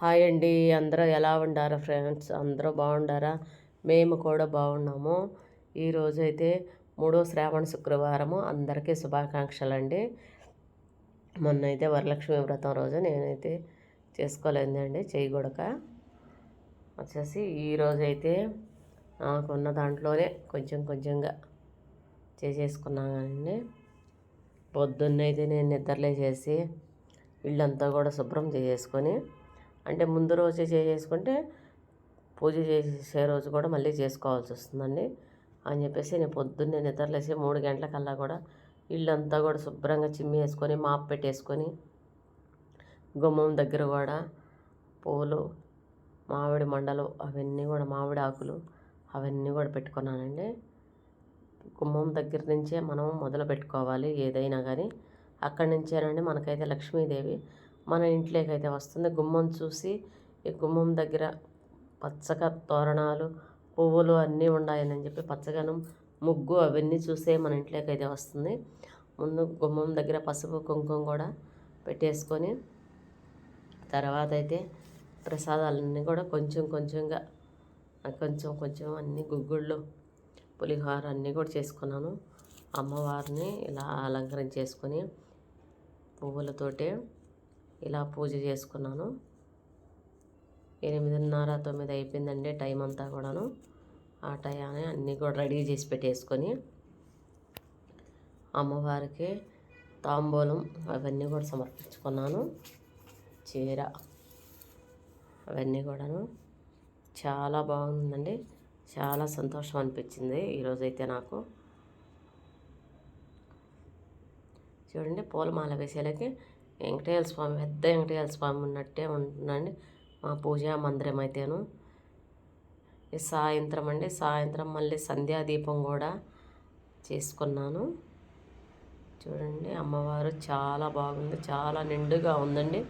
Hi అండి. అందరూ ఎలా ఉండారా ఫ్రెండ్స్? అందరూ బాగుండారా? మేము కూడా బాగున్నాము. ఈరోజు అయితే మూడో శ్రావణ శుక్రవారము. అందరికీ శుభాకాంక్షలు అండి మొన్న అయితే వరలక్ష్మి వ్రతం రోజు నేనైతే చేసుకోలేదండి. చేయకూడక వచ్చేసి ఈరోజు అయితే నాకున్న దాంట్లోనే కొంచెం కొంచెంగా చేసేసుకున్నానండి. పొద్దున్నైతే నేను నిద్రలేసేసి ఇళ్ళంతా కూడా శుభ్రం చేసేసుకొని అంటే ముందు రోజే చేసేసుకుంటే పూజ చేసే రోజు కూడా మళ్ళీ చేసుకోవాల్సి వస్తుందండి. అని చెప్పేసి నేను పొద్దున్నే నిద్రలేసి మూడు గంటలకల్లా కూడా ఇల్లంతా కూడా శుభ్రంగా చిమ్మి వేసుకొని మాప్ పెట్టేసుకొని గుమ్మం దగ్గర కూడా పూలు మామిడి మండలు అవన్నీ కూడా మామిడి ఆకులు అవన్నీ కూడా పెట్టుకున్నానండి. గుమ్మం దగ్గర నుంచే మనం మొదలు పెట్టుకోవాలి ఏదైనా కానీ. అక్కడి నుంచేనండి మనకైతే లక్ష్మీదేవి మన ఇంట్లోకి అయితే వస్తుంది. గుమ్మం చూసి ఈ గుమ్మం దగ్గర పచ్చగా తోరణాలు పువ్వులు అన్నీ ఉన్నాయని చెప్పి పచ్చగనం ముగ్గు అవన్నీ చూసే మన ఇంట్లోకి అయితే వస్తుంది. ముందు గుమ్మం దగ్గర పసుపు కుంకుమ కూడా పెట్టేసుకొని తర్వాత అయితే ప్రసాదాలన్నీ కూడా కొంచెం కొంచెంగా కొంచెం కొంచెం అన్ని గుగ్గుళ్ళు పులిహోర అన్నీ కూడా చేసుకున్నాను. అమ్మవారిని ఇలా అలంకరించేసుకొని పువ్వులతోటే ఇలా పూజ చేసుకున్నాను. ఎనిమిదిన్నర తొమ్మిది అయిపోయిందండి టైం అంతా కూడాను. ఆ టయాన్ని అన్నీ కూడా రెడీ చేసి పెట్టేసుకొని అమ్మవారికి తాంబూలం అవన్నీ కూడా సమర్పించుకున్నాను. చీర అవన్నీ కూడాను. చాలా బాగుందండి. చాలా సంతోషం అనిపించింది ఈరోజైతే నాకు. చూడండి పూలమాల వేసేలకి వెంకటేశ్వర స్వామి పెద్ద వెంకటేశ్వర స్వామి ఉన్నట్టే ఉంటుందండి. మా పూజా మందిరం అయితేను. ఈ సాయంత్రం అండి సాయంత్రం మళ్ళీ సంధ్యాదీపం కూడా చేసుకున్నాను. చూడండి అమ్మవారు చాలా బాగుంది చాలా నిండుగా ఉందండి.